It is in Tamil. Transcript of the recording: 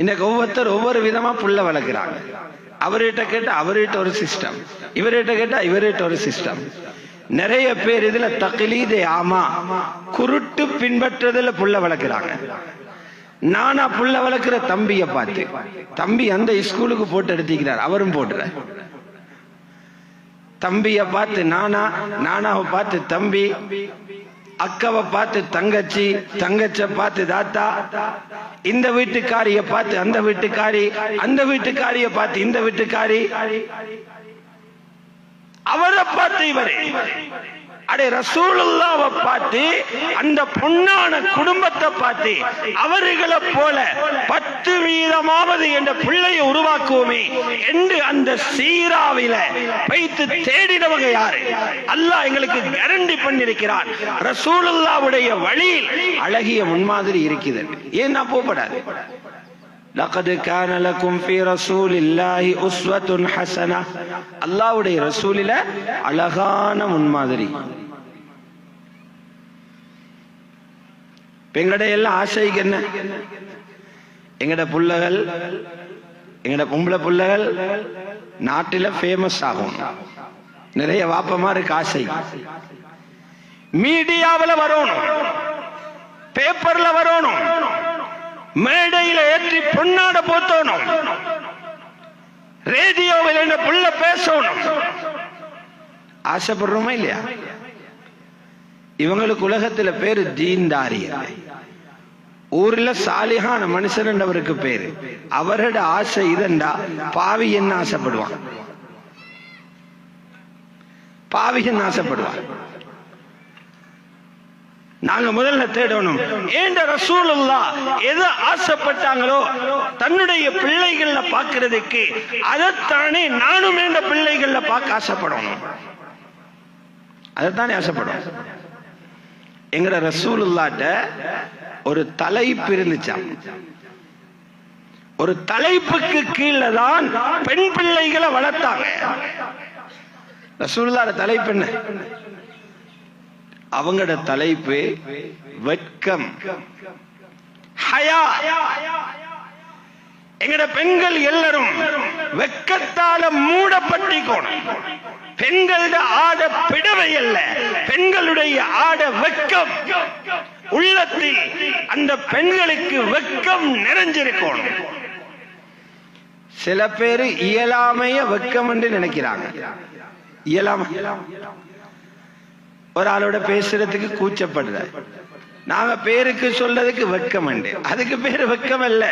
இன்னைக்கு ஒவ்வொருத்தர் ஒவ்வொரு விதமா புள்ள வளர்க்குறாங்க. அவர்கிட்ட கேட்டா அவர்கிட்ட ஒரு சிஸ்டம் இவர்கிட்ட கேட்டா இவர்கிட்ட ஒரு சிஸ்டம் நிறைய பேர் இதுல தக்லீதே ஆமா குருட்டு பின்பற்றுறதுல புள்ள வளர்க்குறாங்க. நானா புள்ள வளர்க்குற தம்பிய பார்த்து. தம்பி அந்த ஸ்கூலுக்கு போட்டு எடுத்துக்கிறார் அவரும் போடுற தம்பிய பார்த்து நானா நானாவை பார்த்து தம்பி அக்காவை பார்த்து தங்கச்சி தங்கச்ச பார்த்து தாத்தா இந்த வீட்டுக்காரிய பார்த்து அந்த வீட்டுக்காரி அந்த வீட்டுக்காரிய பார்த்து இந்த வீட்டுக்காரி. அவரை பார்த்து இவரே. அடே ரசூலுல்லாவை பார்த்து அந்த பொன்னான குடும்பத்தை பார்த்து அவர்களை போல பத்து வீதமாவது என்ற பிள்ளையை உருவாக்குவோமே என்று அந்த சீராவில வைத்து தேடினவங்க யாரு? அல்லாஹ் எங்களுக்கு கேரண்டி பண்ணிருக்கிறான் ரசூலுல்லாவுடைய வழியில் அழகிய முன்மாதிரி இருக்குது. ஏன் நான் போகப்படாது. லகது கேனலக்கும் ஃபி ரசூலில்லாஹி உஸ்வத்துன் ஹசனா அல்லாவுடைய ரசூலில அழகான முன்மாதிரி. எங்கட எல்லாம் ஆசைக்கு என்ன? எங்கட புள்ளகள் எங்கட பொம்பளை புள்ளகள் நாட்டில ஃபேமஸ் ஆகும். நிறைய வாப்பமா இருக்கு ஆசை. மீடியாவில் வரணும். பேப்பர்ல வரணும். மேடையில ஏற்றி பொன்னாட போத்தணும். ரேடியோவில் என்ன புள்ள பேசணும். ஆசைப்படுறோமா இல்லையா? இவங்களுக்கு உலகத்துல பேரு தீன்தாரிய ஊர்ல சாலிகான மனுஷன் அவருக்கு பேரு. அவரோட ஆசை இதண்டா. பாவி என்ன ஆசைப்படுவான்? பாவி என்ன ஆசைப்படுவான். நாங்க முதல்ல தேடணும். ஏண்ட ரசூலுல்லா எது ஆசைப்பட்டாங்களோ தன்னுடைய பிள்ளைகள்ல பாக்குறதுக்கு அதைத்தானே நானும் இந்த பிள்ளைகள்ல பார்க்க ஆசைப்படணும். அதைத்தானே ஆசைப்படும் எங்கட ரசூலுல்லாட்ட ஒரு தலைப்பு இருந்துச்சாம். ஒரு தலைப்புக்கு கீழே தான் பெண் பிள்ளைகளை வளர்த்தாங்க. ரசூலுல்லாட தலைப்பு என்ன? அவங்களோட தலைப்பு வெட்கம். ஹயா. எங்கட பெண்கள் எல்லாரும் வெக்கத்தால மூடப்பட்டிக்கோணும் பெண்களோட ஆட பிடவை அல்ல பெண்களுடைய ஆட வெக்கம் உள்ளத்தில் அந்த பெண்களுக்கு வெக்கம் நிறைஞ்சிருக்கணும் சில பேர் இயலாமைய வெக்கம் என்று நினைக்கிறாங்க. இயலாம. ஒரு ஆளோட பேசுறதுக்கு கூச்சப்படுற நாங்க பேருக்கு சொல்றதுக்கு வெக்கம் அதுக்கு பேரு வெக்கம் அல்ல.